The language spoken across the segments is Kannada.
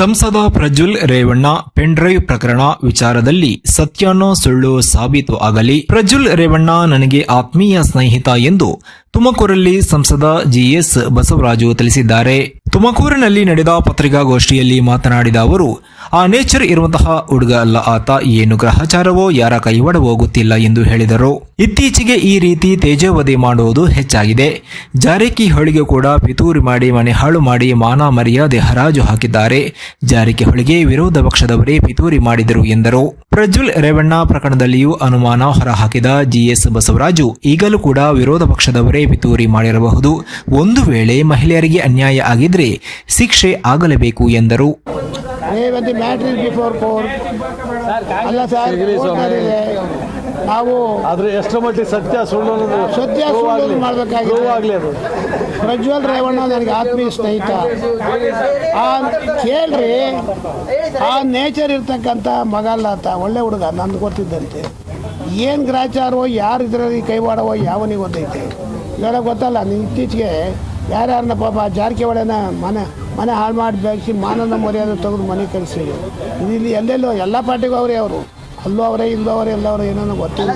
ಸಂಸದ ಪ್ರಜ್ವಲ್ ರೇವಣ್ಣ ಪೆನ್ಡ್ರೈವ್ ಪ್ರಕರಣ ವಿಚಾರದಲ್ಲಿ ಸತ್ಯಾನೋ ಸುಳ್ಳು ಸಾಬೀತು ಆಗಲಿ. ಪ್ರಜ್ವಲ್ ರೇವಣ್ಣ ನನಗೆ ಆತ್ಮೀಯ ಸ್ನೇಹಿತ ಎಂದು ತುಮಕೂರಲ್ಲಿ ಸಂಸದ ಜಿಎಸ್ ಬಸವರಾಜು ತಿಳಿಸಿದ್ದಾರೆ. ತುಮಕೂರಿನಲ್ಲಿ ನಡೆದ ಪತ್ರಿಕಾಗೋಷ್ಠಿಯಲ್ಲಿ ಮಾತನಾಡಿದ ಅವರು ಆ ನೇಚರ್ ಇರುವಂತಹ ಹುಡುಗ ಅಲ್ಲ ಆತ, ಏನು ಗ್ರಹಚಾರವೋ ಯಾರ ಕೈವಾಡ ಹೋಗುತ್ತಿಲ್ಲ ಎಂದು ಹೇಳಿದರು. ಇತ್ತೀಚೆಗೆ ಈ ರೀತಿ ತೇಜೋವಧೆ ಮಾಡುವುದು ಹೆಚ್ಚಾಗಿದೆ. ಜಾರಕಿಹೊಳಿಗೆ ಕೂಡ ಪಿತೂರಿ ಮಾಡಿ, ಮನೆ ಹಾಳು ಮಾಡಿ, ಮಾನ ಮರ್ಯಾದೆ ಹರಾಜು ಹಾಕಿದ್ದಾರೆ. ಜಾರಕಿಹೊಳಿಗೆ ವಿರೋಧ ಪಕ್ಷದವರೇ ಪಿತೂರಿ ಮಾಡಿದರು ಎಂದರು. ಪ್ರಜ್ವಲ್ ರೇವಣ್ಣ ಪ್ರಕರಣದಲ್ಲಿಯೂ ಅನುಮಾನ ಹೊರಹಾಕಿದ ಜಿಎಸ್ ಬಸವರಾಜು ಈಗಲೂ ಕೂಡ ವಿರೋಧ ಪಕ್ಷದವರೇ ಪಿತೂರಿ ಮಾಡಿರಬಹುದು. ಒಂದು ವೇಳೆ ಮಹಿಳೆಯರಿಗೆ ಅನ್ಯಾಯ ಆಗಿದ್ರೆ ಶಿಕ್ಷೆ ಆಗಲೇಬೇಕು ಎಂದರು. The ಇಸ್ ಬಿಫೋರ್ ಫೋರ್ ಅಲ್ಲ ಸರ್. ನಾವು ಆದ್ರೆ ಎಷ್ಟು ಮಟ್ಟಿಗೆ ಸತ್ಯ ಸುಳ್ಳು ಸತ್ಯ ಸುಳ್ಳು. ಮಾಡ್ಬೇಕಾಗಿದೆ. ಪ್ರಜ್ವಲ್ ರೇವಣ್ಣ ನನಗೆ ಆತ್ಮೀಯ ಸ್ನೇಹಿತ. ಆ ಕೇಳ್ರಿ. ಆ ನೇಚರ್ ಇರ್ತಕ್ಕಂಥ ಮಗಲ್ಲ ಆತ ಒಳ್ಳೆ ಹುಡುಗ ನಂದು ಗೊತ್ತಿದ್ದಂತೆ. ಏನು ಗ್ರಾಚಾರವೋ ಯಾರು ಇದರಲ್ಲಿ ಕೈವಾಡವೋ ಯಾವನಿಗೆ ಗೊತ್ತೈತೆ. ಇವೆಲ್ಲ ಗೊತ್ತಲ್ಲ ನೀನು ಇತ್ತೀಚೆಗೆ ಯಾರ್ಯಾರನ್ನ ಪಾಪ ಜಾರಕಿಹೊಳೆನ ಮನೆ ಮನೆ ಹಾಳು ಮಾಡಿ ಬೆಳೆಸಿ ಮಾನನ ಮರ್ಯಾದೆ ತೆಗೆದು ಮನೆ ಕಳಿಸಿ ಇದು ಇಲ್ಲಿ ಎಲ್ಲೆಲ್ಲೋ ಎಲ್ಲ ಪಾರ್ಟಿಗೂ ಅವರೇ ಅವರು. ಅಲ್ಲೂ ಅವರೇ ಇಲ್ಲೂ ಅವರೇ ಎಲ್ಲ ಅವರೇ ಏನೋ ಗೊತ್ತಿಲ್ಲ.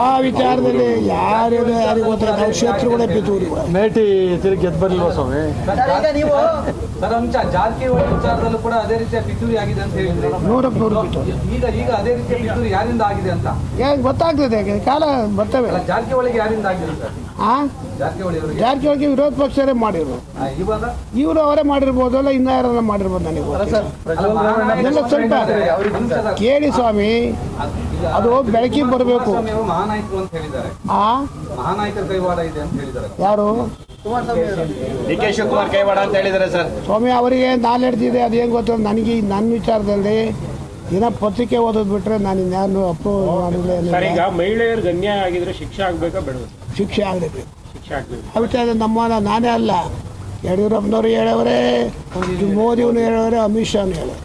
ಆ ವಿಚಾರದಲ್ಲಿ ಯಾರಿಗೂ ಯಾರಿಗೆ ಗೊತ್ತಿಲ್ಲ. ನಾವು ಕ್ಷೇತ್ರಗಳೇ ಪಿತೂರಿ. ಮೇಟಿ ತಿರುಗಿ ಗೆದ್ದು ಬರ್ಲಿಲ್ವ ಸ್ವಾಮಿ? ಸರ್ ಈಗ ನೀವು ಸರ್ ಅಂಶ ಜಾರಕಿಹೊಳಿ ವಿಚಾರದಲ್ಲೂ ಕೂಡ ಅದೇ ರೀತಿಯ ಪಿತೂರಿ ಆಗಿದೆ ಅಂತ ಹೇಳಿದ್ರೆ. ನೂರಕ್ಕೆ ನೂರು ಈಗ ಈಗ ಅದೇ ರೀತಿಯ ಪಿತೂರಿ ಯಾರಿಂದ ಆಗಿದೆ ಅಂತ? ಏನ್ ಗೊತ್ತಾಗ್ತದೆ ಕಾಲ ಬರ್ತವೆ. ಜಾರಕಿಹೊಳಿಗೆ ಯಾರಿಂದ ಆಗಿದೆ ಸರ್? ಜಾರಕಿಹೊಳಿಗೆ ವಿರೋಧ ಪಕ್ಷರೇ ಮಾಡಿರು ಇವರು ಅವರೇ ಮಾಡಿರ್ಬೋದಲ್ಲ ಇನ್ನ ಯಾರನ್ನ ಮಾಡಿರ್ಬೋದು ನನಗೆ ಸ್ವಲ್ಪ ಕೇಳಿ ಸ್ವಾಮಿ. ಅದು ಬೆಳಕಿಗೆ ಬರಬೇಕು. ಕುಮಾರಸ್ವಾಮಿ ಅವರು ಅಂತ ಹೇಳಿದ್ದಾರೆ. ಆ? ಮಹಾನಾಯಕರ ಕೈವಾಡ ಇದೆ ಅಂತ ಹೇಳಿದ್ದಾರೆ. ಯಾರು? ಡಿ ಕೆ ಶಿವಕುಮಾರ್ ಕೈವಾಡ ಅಂತ ಹೇಳಿದ್ದಾರೆ ಸರ್. ಸ್ವಾಮಿ ಅವರಿಗೆ ನಾಲೆಡ್ಜ್ ಇದೆ ಅದೇನು ಗೊತ್ತಿಲ್ಲ ನನಗೆ ಈ ನನ್ನ ವಿಚಾರದಲ್ಲಿ ದಿನ ಪತ್ರಿಕೆ ಓದೋದು ಬಿಟ್ರೆ ನಾನು ಇನ್ಯಾರು ಅಪ್ರೂವ್ ಸರ್ ಈಗ ಮಹಿಳೆಯರಿಗೆ ಅನ್ಯಾಯ ಆಗಿದ್ರೆ ಶಿಕ್ಷೆ ಆಗ್ಬೇಕಾ ಬೇಡ? ಶಿಕ್ಷೆ ಆಗಬೇಕು. ಶಿಕ್ಷೆ ಆಗಬೇಕು. ಅದಕ್ಕೆ ನಮ್ಮ ನಾನೇ ಅಲ್ಲ. ಯಡಿಯೂರಪ್ಪನವರು ಹೇಳವ್ರೆ ಮೋದಿಯವನು ಹೇಳವ್ರೆ ಅಮಿತ್ ಶಾ ಹೇಳವ್ರೆ